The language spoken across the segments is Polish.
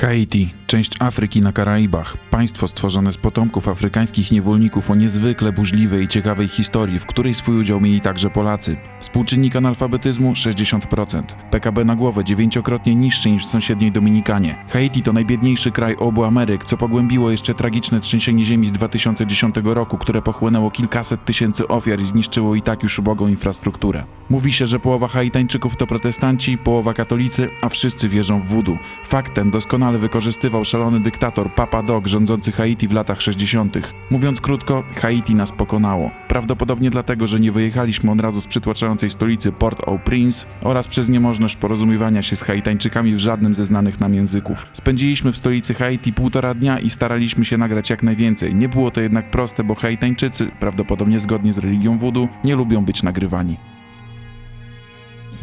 Haiti, część Afryki na Karaibach, państwo stworzone z potomków afrykańskich niewolników o niezwykle burzliwej i ciekawej historii, w której swój udział mieli także Polacy. Współczynnik analfabetyzmu 60%, PKB na głowę dziewięciokrotnie niższy niż w sąsiedniej Dominikanie. Haiti to najbiedniejszy kraj obu Ameryk, co pogłębiło jeszcze tragiczne trzęsienie ziemi z 2010 roku, które pochłonęło kilkaset tysięcy ofiar i zniszczyło i tak już ubogą infrastrukturę. Mówi się, że połowa Haitańczyków to protestanci, połowa katolicy, a wszyscy wierzą w wudu. Fakt ten doskonale wykorzystywał szalony dyktator Papa Doc rządzący Haiti w latach 60. Mówiąc krótko, Haiti nas pokonało. Prawdopodobnie dlatego, że nie wyjechaliśmy od razu z przytłaczającej stolicy Port-au-Prince oraz przez niemożność porozumiewania się z Haitańczykami w żadnym ze znanych nam języków. Spędziliśmy w stolicy Haiti półtora dnia i staraliśmy się nagrać jak najwięcej. Nie było to jednak proste, bo Haitańczycy, prawdopodobnie zgodnie z religią voodoo, nie lubią być nagrywani.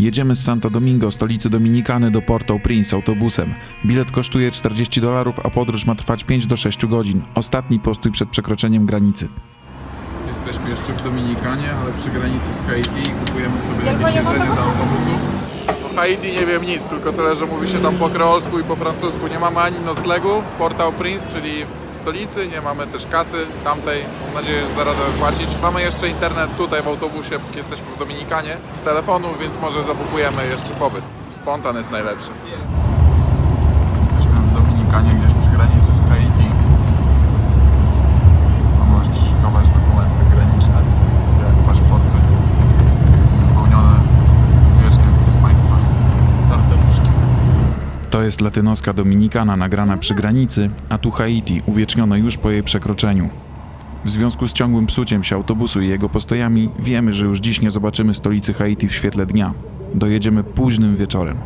Jedziemy z Santo Domingo, stolicy Dominikany, do Port-au-Prince autobusem. Bilet kosztuje 40 dolarów, a podróż ma trwać 5 do 6 godzin. Ostatni postój przed przekroczeniem granicy. Jesteśmy jeszcze w Dominikanie, ale przy granicy z Haiti kupujemy sobie jakieś jedzenie do autobusu. Haiti nie wiem nic, tylko tyle, że mówi się tam po kreolsku i po francusku. Nie mamy ani noclegu w Port-au-Prince, czyli w stolicy, nie mamy też kasy tamtej. Mam nadzieję, że da radę wypłacić. Mamy jeszcze internet tutaj w autobusie, póki jesteśmy w Dominikanie, z telefonu, więc może zabukujemy jeszcze pobyt. Spontan jest najlepszy. Jesteśmy w Dominikanie, gdzieś przy granicy z Haiti. A możesz przyszykować dokumenty graniczne, takie jak paszporty, wypełnione wiecznie w tych państwach tartaruszki. To jest latynoska Dominikana nagrana przy granicy, a tu Haiti uwiecznione już po jej przekroczeniu. W związku z ciągłym psuciem się autobusu i jego postojami, wiemy, że już dziś nie zobaczymy stolicy Haiti w świetle dnia. Dojedziemy późnym wieczorem.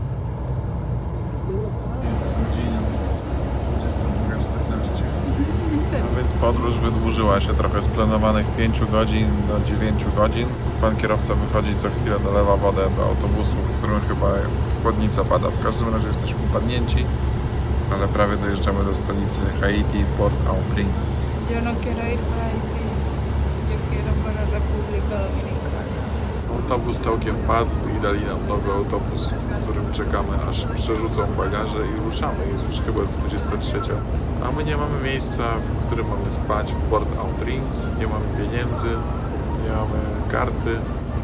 Podróż wydłużyła się trochę z planowanych 5 godzin do 9 godzin. Pan kierowca wychodzi co chwilę, dolewa wodę do autobusu, w którym chyba chłodnica pada. W każdym razie jesteśmy upadnięci, ale prawie dojeżdżamy do stolicy Haiti, Port-au-Prince. Yo no quiero ir para Haití, yo quiero para República Dominicana. Autobus całkiem padł i dali nam nowy autobus, w którym czekamy aż przerzucą bagaże i ruszamy. Jest już chyba z 23. A my nie mamy miejsca, w którym mamy spać w Port-au-Prince, nie mamy pieniędzy, nie mamy karty.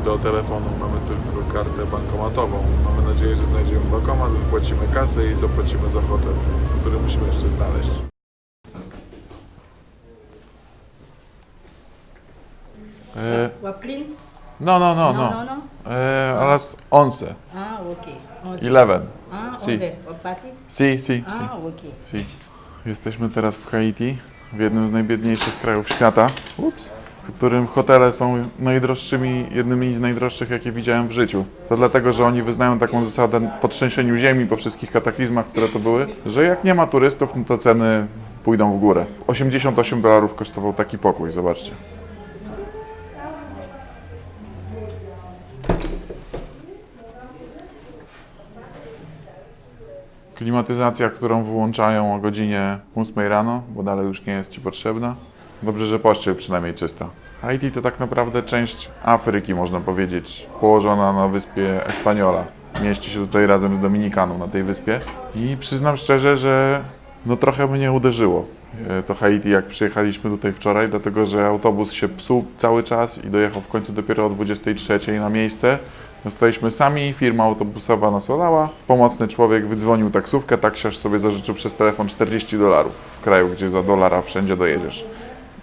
Do telefonu mamy tylko kartę bankomatową. Mamy nadzieję, że znajdziemy bankomat, wypłacimy kasę i zapłacimy za hotel, który musimy jeszcze znaleźć. E, Waplin? no, no, no, No, no. no, no. E, alas 11. Ah, ok. Once. 11. Ah, Si. once. Wapati? Si, si, si. Ah, ok. si. Jesteśmy teraz w Haiti, w jednym z najbiedniejszych krajów świata, Ups. W którym hotele są najdroższymi, jednymi z najdroższych, jakie widziałem w życiu. To dlatego, że oni wyznają taką zasadę po trzęsieniu ziemi, po wszystkich kataklizmach, które to były, że jak nie ma turystów, no to ceny pójdą w górę. 88 dolarów kosztował taki pokój, zobaczcie. Klimatyzacja, którą wyłączają o godzinie 8 rano, bo dalej już nie jest Ci potrzebna. Dobrze, że pościel przynajmniej czysta. Haiti to tak naprawdę część Afryki, można powiedzieć, położona na wyspie Espaniola. Mieści się tutaj razem z Dominikaną na tej wyspie. I przyznam szczerze, że no trochę mnie uderzyło e, to Haiti, jak przyjechaliśmy tutaj wczoraj, dlatego że autobus się psuł cały czas i dojechał w końcu dopiero o 23 na miejsce. Zostaliśmy sami, firma autobusowa nas olała. Pomocny człowiek wydzwonił taksówkę, taksiarz sobie zażyczył przez telefon 40 dolarów w kraju, gdzie za dolara wszędzie dojedziesz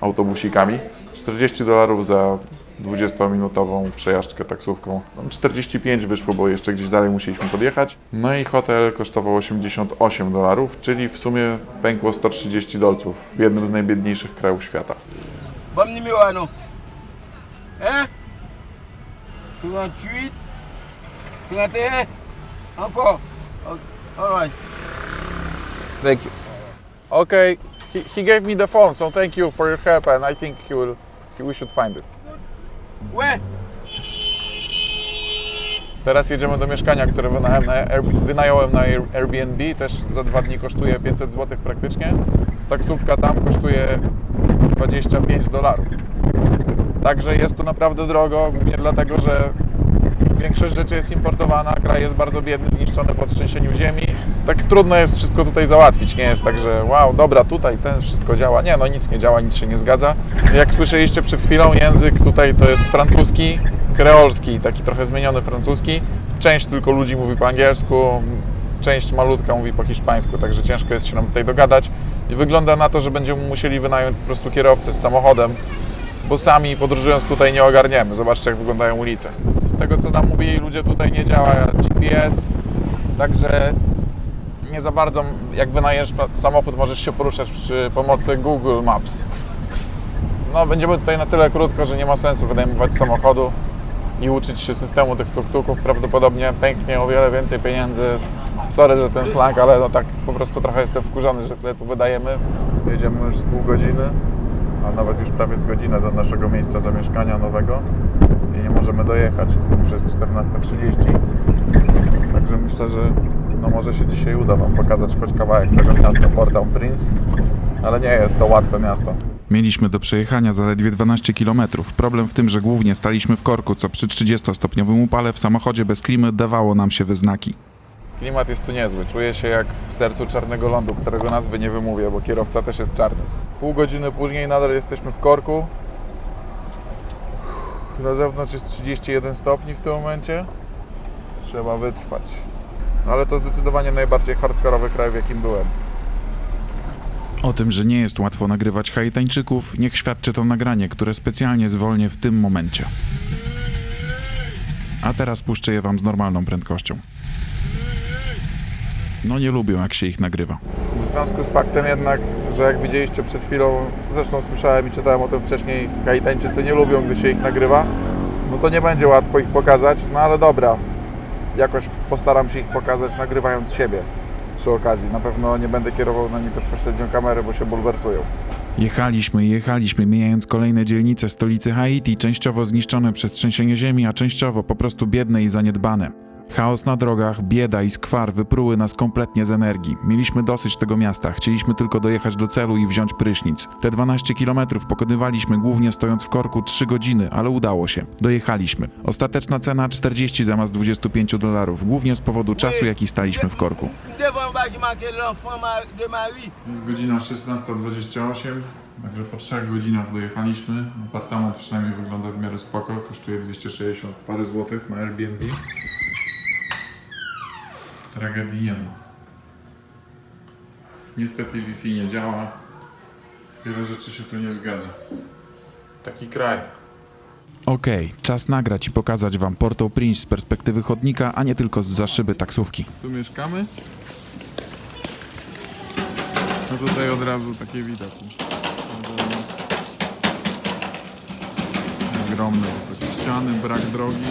autobusikami. 40 dolarów za 20-minutową przejażdżkę taksówką. Tam 45 wyszło, bo jeszcze gdzieś dalej musieliśmy podjechać. No i hotel kosztował 88 dolarów, czyli w sumie pękło 130 dolców w jednym z najbiedniejszych krajów świata. Bon numéro à nous. Hein 38, 31, encore. All right. Thank you. Okay, he, he gave me the phone, so thank you for your help and I think he will, he, we should find it. Ouais. Teraz jedziemy do mieszkania, które wynająłem na, Air, wynająłem na Air- Airbnb, też za dwa dni kosztuje 500 zł praktycznie. Taksówka tam kosztuje 25 dolarów. Także jest to naprawdę drogo, głównie dlatego, że większość rzeczy jest importowana, kraj jest bardzo biedny, zniszczony po trzęsieniu ziemi. Tak trudno jest wszystko tutaj załatwić. Nie jest tak, że wow, dobra, tutaj ten wszystko działa. Nie, no nic nie działa, nic się nie zgadza. Jak słyszeliście przed chwilą, język tutaj to jest francuski, kreolski, taki trochę zmieniony francuski. Część tylko ludzi mówi po angielsku, część malutka mówi po hiszpańsku, także ciężko jest się nam tutaj dogadać. I wygląda na to, że będziemy musieli wynająć po prostu kierowcę z samochodem, bo sami podróżując tutaj nie ogarniemy. Zobaczcie, jak wyglądają ulice. Z tego, co nam mówili ludzie, tutaj nie działa GPS, także nie za bardzo, jak wynajesz samochód, możesz się poruszać przy pomocy Google Maps. No, będziemy tutaj na tyle krótko, że nie ma sensu wynajmować samochodu i uczyć się systemu tych tuk-tuków. Prawdopodobnie pęknie o wiele więcej pieniędzy. Sorry za ten slang, ale no tak po prostu trochę jestem wkurzony, że tyle tu wydajemy. Jedziemy już z pół godziny, a nawet już prawie z godzinę do naszego miejsca zamieszkania nowego i nie możemy dojechać. Już jest 14.30. Także myślę, że no może się dzisiaj uda Wam pokazać choć kawałek tego miasta Port-au-Prince, ale nie jest to łatwe miasto. Mieliśmy do przejechania zaledwie 12 km. Problem w tym, że głównie staliśmy w korku, co przy 30-stopniowym upale w samochodzie bez klimy dawało nam się we znaki. Klimat jest tu niezły. Czuję się jak w sercu czarnego lądu, którego nazwy nie wymówię, bo kierowca też jest czarny. Pół godziny później nadal jesteśmy w korku. Na zewnątrz jest 31 stopni w tym momencie. Trzeba wytrwać. Ale to zdecydowanie najbardziej hardkorowy kraj, w jakim byłem. O tym, że nie jest łatwo nagrywać Haitańczyków, niech świadczy to nagranie, które specjalnie zwolnię w tym momencie. A teraz puszczę je wam z normalną prędkością. No nie lubią, jak się ich nagrywa. W związku z faktem jednak, że jak widzieliście przed chwilą, zresztą słyszałem i czytałem o tym wcześniej, Haitańczycy nie lubią, gdy się ich nagrywa, no to nie będzie łatwo ich pokazać, no ale dobra, jakoś postaram się ich pokazać nagrywając siebie przy okazji. Na pewno nie będę kierował na nich bezpośrednio kamery, bo się bulwersują. Jechaliśmy jechaliśmy, mijając kolejne dzielnice stolicy Haiti, częściowo zniszczone przez trzęsienie ziemi, a częściowo po prostu biedne i zaniedbane. Chaos na drogach, bieda i skwar wypruły nas kompletnie z energii. Mieliśmy dosyć tego miasta, chcieliśmy tylko dojechać do celu i wziąć prysznic. Te 12 kilometrów pokonywaliśmy głównie stojąc w korku 3 godziny, ale udało się. Dojechaliśmy. Ostateczna cena 40 zamiast 25 dolarów, głównie z powodu czasu, jaki staliśmy w korku. Jest godzina 16.28, także po 3 godzinach dojechaliśmy. Apartament przynajmniej wygląda w miarę spoko, kosztuje 260 parę złotych na Airbnb. Ma. Niestety Wi-Fi nie działa. Wiele rzeczy się tu nie zgadza. Taki kraj. Okej, czas nagrać i pokazać wam Port-au-Prince z perspektywy chodnika, a nie tylko z za szyby taksówki. Tu mieszkamy. No tutaj od razu takie widać. Ogromne wysokie ściany, brak drogi.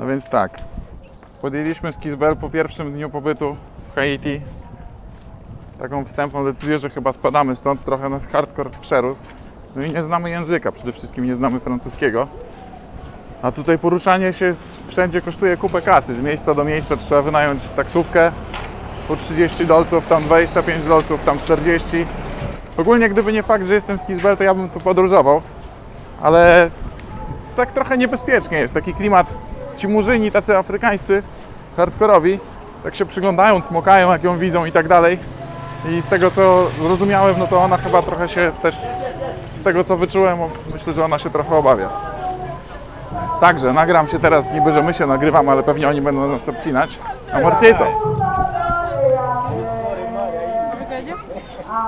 No więc tak. Podjęliśmy z Kisbel po pierwszym dniu pobytu w Haiti taką wstępną decyzję, że chyba spadamy stąd. Trochę nas hardcore przerósł. No i nie znamy języka, przede wszystkim nie znamy francuskiego. A tutaj poruszanie się wszędzie kosztuje kupę kasy. Z miejsca do miejsca trzeba wynająć taksówkę po 30 dolców, tam 25 dolców, tam 40. Ogólnie gdyby nie fakt, że jestem z Kisbel, to ja bym tu podróżował. Ale tak trochę niebezpiecznie jest. Taki klimat, ci murzyni tacy afrykańscy, hardkorowi, tak się przyglądają, cmokają jak ją widzą i tak dalej. I z tego co zrozumiałem, no to ona chyba trochę się też, z tego co wyczułem, myślę, że ona się trochę obawia. Także nagram się teraz, niby że my się nagrywamy, ale pewnie oni będą nas obcinać. Amorcito.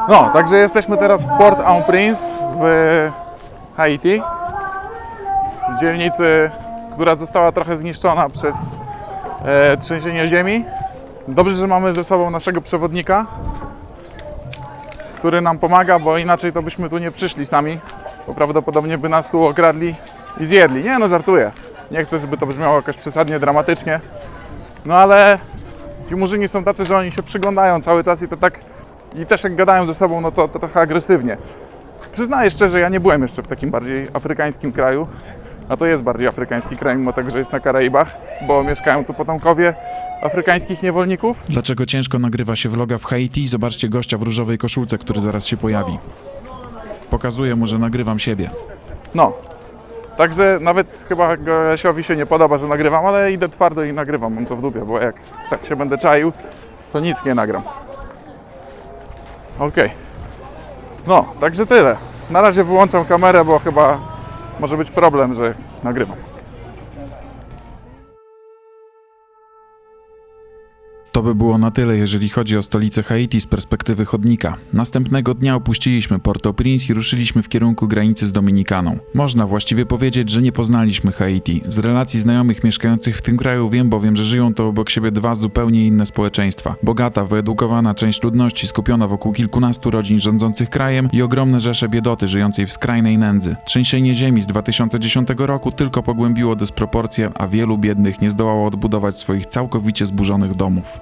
No, także jesteśmy teraz w Port-au-Prince w Haiti. W dzielnicy, która została trochę zniszczona przez e, trzęsienie ziemi. Dobrze, że mamy ze sobą naszego przewodnika, który nam pomaga, bo inaczej to byśmy tu nie przyszli sami, bo prawdopodobnie by nas tu okradli i zjedli. Nie no, żartuję. Nie chcę, żeby to brzmiało jakoś przesadnie dramatycznie. No ale ci murzyni są tacy, że oni się przyglądają cały czas i to tak... I też jak gadają ze sobą, no to, to trochę agresywnie. Przyznaję szczerze, ja nie byłem jeszcze w takim bardziej afrykańskim kraju. A to jest bardziej afrykański kraj, mimo tego, że jest na Karaibach, bo mieszkają tu potomkowie afrykańskich niewolników. Dlaczego ciężko nagrywa się vloga w Haiti? Zobaczcie gościa w różowej koszulce, który zaraz się pojawi. Pokazuję mu, że nagrywam siebie. No. Także nawet chyba Goresiowi się nie podoba, że nagrywam, ale idę twardo i nagrywam, mam to w dupie, bo jak tak się będę czaił, to nic nie nagram. Okej. No, także tyle. Na razie wyłączam kamerę, bo chyba może być problem, że nagrywam. To by było na tyle, jeżeli chodzi o stolicę Haiti z perspektywy chodnika. Następnego dnia opuściliśmy Port-au-Prince i ruszyliśmy w kierunku granicy z Dominikaną. Można właściwie powiedzieć, że nie poznaliśmy Haiti. Z relacji znajomych mieszkających w tym kraju wiem bowiem, że żyją to obok siebie dwa zupełnie inne społeczeństwa. Bogata, wyedukowana część ludności skupiona wokół kilkunastu rodzin rządzących krajem i ogromne rzesze biedoty żyjącej w skrajnej nędzy. Trzęsienie ziemi z 2010 roku tylko pogłębiło dysproporcje, a wielu biednych nie zdołało odbudować swoich całkowicie zburzonych domów.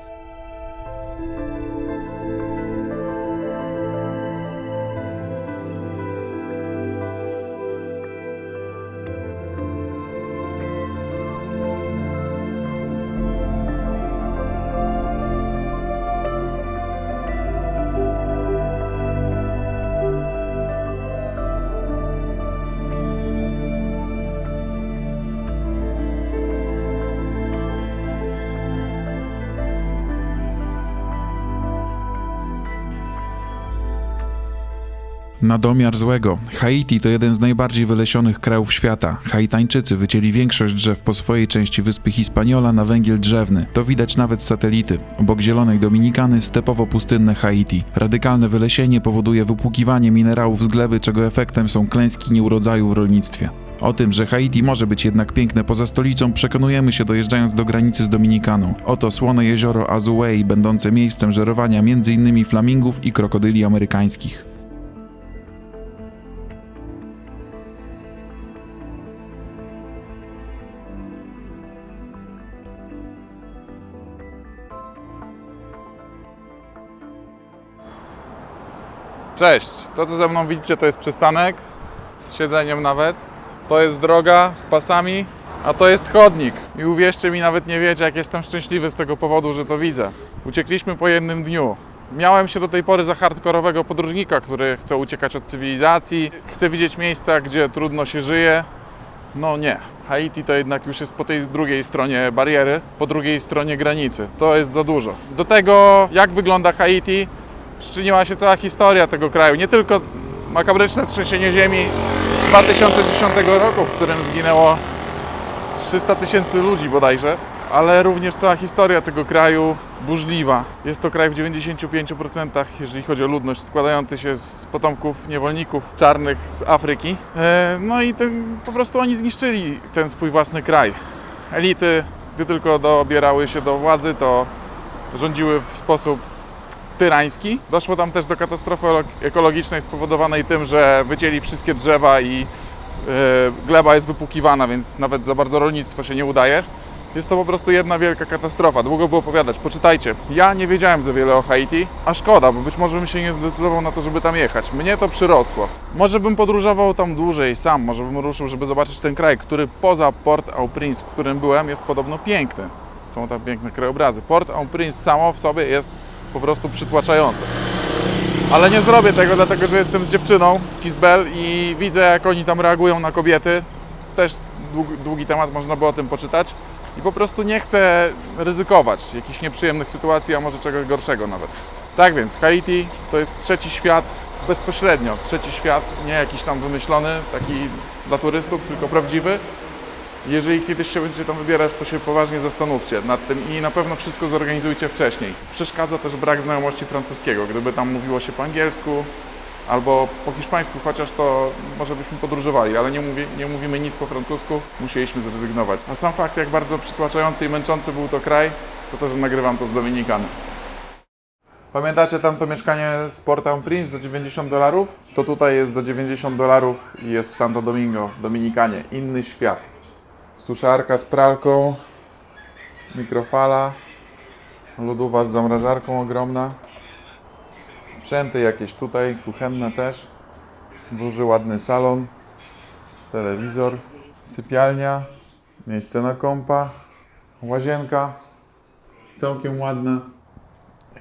Na domiar złego, Haiti to jeden z najbardziej wylesionych krajów świata. Haitańczycy wycięli większość drzew po swojej części wyspy Hispaniola na węgiel drzewny. To widać nawet satelity. Obok zielonej Dominikany stepowo-pustynne Haiti. Radykalne wylesienie powoduje wypłukiwanie minerałów z gleby, czego efektem są klęski nieurodzaju w rolnictwie. O tym, że Haiti może być jednak piękne poza stolicą, przekonujemy się dojeżdżając do granicy z Dominikaną. Oto słone jezioro Azuay, będące miejscem żerowania m.in. flamingów i krokodyli amerykańskich. Cześć, to co ze mną widzicie to jest przystanek, z siedzeniem nawet. To jest droga z pasami, a to jest chodnik. I uwierzcie mi, nawet nie wiecie jak jestem szczęśliwy z tego powodu, że to widzę. Uciekliśmy po jednym dniu. Miałem się do tej pory za hardkorowego podróżnika, który chce uciekać od cywilizacji, chce widzieć miejsca, gdzie trudno się żyje. No nie. Haiti to jednak już jest po tej drugiej stronie bariery, po drugiej stronie granicy. To jest za dużo. Do tego, jak wygląda Haiti, przyczyniła się cała historia tego kraju. Nie tylko makabryczne trzęsienie ziemi z 2010 roku, w którym zginęło 300 tysięcy ludzi bodajże, ale również cała historia tego kraju burzliwa. Jest to kraj w 95%, jeżeli chodzi o ludność, składający się z potomków niewolników czarnych z Afryki. E, No i ten, po prostu oni zniszczyli ten swój własny kraj. Elity, gdy tylko dobierały się do władzy, to rządziły w sposób tyrański. Doszło tam też do katastrofy ekologicznej spowodowanej tym, że wycięli wszystkie drzewa i e, gleba jest wypłukiwana, więc nawet za bardzo rolnictwo się nie udaje. Jest to po prostu jedna wielka katastrofa. Długo było opowiadać. Poczytajcie. Ja nie wiedziałem za wiele o Haiti, a szkoda, bo być może bym się nie zdecydował na to, żeby tam jechać. Mnie to przyrosło. Może bym podróżował tam dłużej sam, może bym ruszył, żeby zobaczyć ten kraj, który poza Port-au-Prince, w którym byłem, jest podobno piękny. Są tam piękne krajobrazy. Port-au-Prince samo w sobie jest po prostu przytłaczające. Ale nie zrobię tego, dlatego że jestem z dziewczyną z Kisbel i widzę, jak oni tam reagują na kobiety. Też długi, długi temat, można by o tym poczytać. I po prostu nie chcę ryzykować jakichś nieprzyjemnych sytuacji, a może czegoś gorszego nawet. Tak więc, Haiti to jest trzeci świat bezpośrednio. Trzeci świat, nie jakiś tam wymyślony, taki dla turystów, tylko prawdziwy. Jeżeli kiedyś się będziecie tam wybierać, to się poważnie zastanówcie nad tym i na pewno wszystko zorganizujcie wcześniej. Przeszkadza też brak znajomości francuskiego. Gdyby tam mówiło się po angielsku albo po hiszpańsku chociaż, to może byśmy podróżowali, ale nie, mówi, nie mówimy nic po francusku, musieliśmy zrezygnować. A sam fakt, jak bardzo przytłaczający i męczący był to kraj, to to, że nagrywam to z Dominikany. Pamiętacie tamto mieszkanie z Port-au-Prince za 90 dolarów? To tutaj jest za 90 dolarów i jest w Santo Domingo, Dominikanie. Inny świat. Suszarka z pralką, mikrofala, lodówa z zamrażarką ogromna, sprzęty jakieś tutaj, kuchenne też, duży ładny salon, telewizor, sypialnia, miejsce na kąpa, łazienka, całkiem ładna.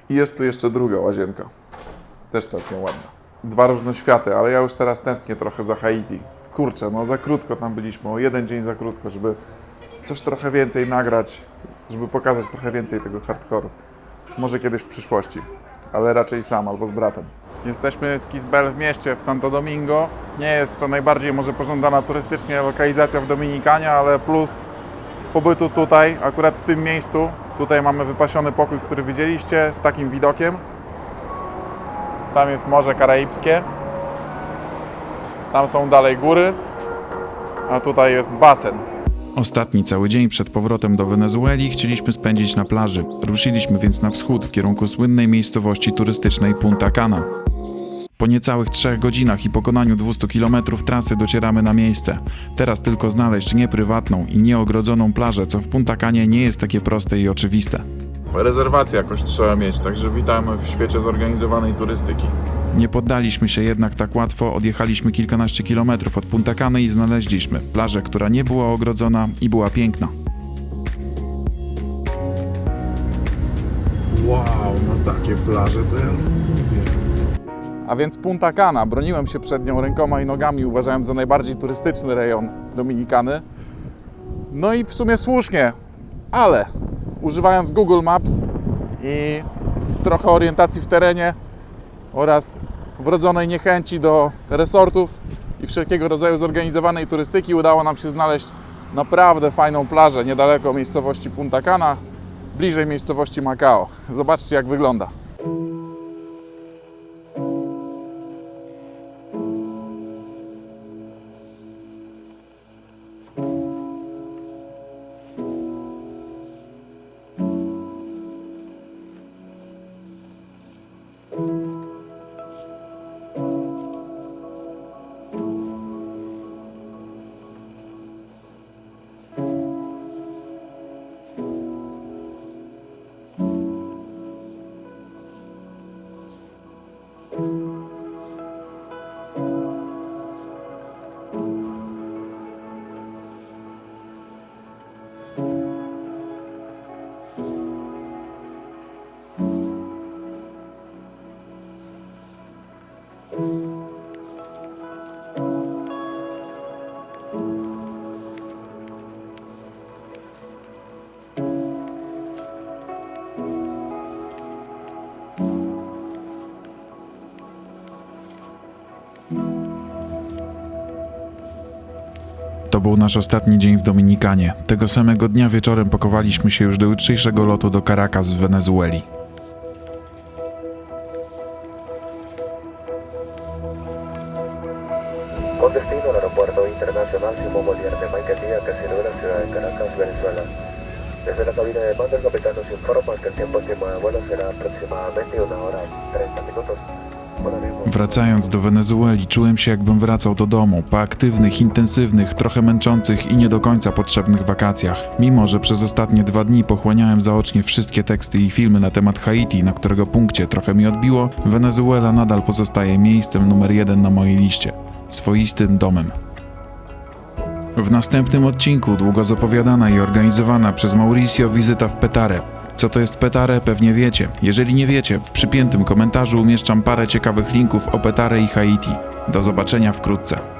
I jest tu jeszcze druga łazienka, też całkiem ładna. Dwa różne światy, ale ja już teraz tęsknię trochę za Haiti. Kurczę, no za krótko tam byliśmy, o jeden dzień za krótko, żeby coś trochę więcej nagrać, żeby pokazać trochę więcej tego hardkoru. Może kiedyś w przyszłości, ale raczej sam albo z bratem. Jesteśmy z Kisbel w mieście, w Santo Domingo. Nie jest to najbardziej może pożądana turystycznie lokalizacja w Dominikanie, ale plus pobytu tutaj, akurat w tym miejscu. Tutaj mamy wypasiony pokój, który widzieliście, z takim widokiem. Tam jest Morze Karaibskie. Tam są dalej góry, a tutaj jest basen. Ostatni cały dzień przed powrotem do Wenezueli chcieliśmy spędzić na plaży. Ruszyliśmy więc na wschód w kierunku słynnej miejscowości turystycznej Punta Cana. Po niecałych trzech godzinach i pokonaniu 200 km trasy docieramy na miejsce. Teraz tylko znaleźć nieprywatną i nieogrodzoną plażę, co w Punta Canie nie jest takie proste i oczywiste. Rezerwację jakoś trzeba mieć, także witamy w świecie zorganizowanej turystyki. Nie poddaliśmy się jednak tak łatwo, odjechaliśmy kilkanaście kilometrów od Punta Cany i znaleźliśmy plażę, która nie była ogrodzona i była piękna. Wow, no takie plaże to ja lubię. A więc Punta Cana. Broniłem się przed nią rękoma i nogami, uważając za najbardziej turystyczny rejon Dominikany. No i w sumie słusznie, ale używając Google Maps i trochę orientacji w terenie oraz wrodzonej niechęci do resortów i wszelkiego rodzaju zorganizowanej turystyki udało nam się znaleźć naprawdę fajną plażę niedaleko miejscowości Punta Cana, bliżej miejscowości Macao. Zobaczcie jak wygląda. To był nasz ostatni dzień w Dominikanie. Tego samego dnia wieczorem pakowaliśmy się już do jutrzejszego lotu do Caracas w Wenezueli. Wracając do Wenezueli, czułem się jakbym wracał do domu po aktywnych, intensywnych, trochę męczących i nie do końca potrzebnych wakacjach. Mimo, że przez ostatnie dwa dni pochłaniałem zaocznie wszystkie teksty i filmy na temat Haiti, na którego punkcie trochę mi odbiło, Wenezuela nadal pozostaje miejscem numer jeden na mojej liście. Swoistym domem. W następnym odcinku długo zapowiadana i organizowana przez Mauricio wizyta w Petare. Co to jest Petare, pewnie wiecie. Jeżeli nie wiecie, w przypiętym komentarzu umieszczam parę ciekawych linków o Petare i Haiti. Do zobaczenia wkrótce.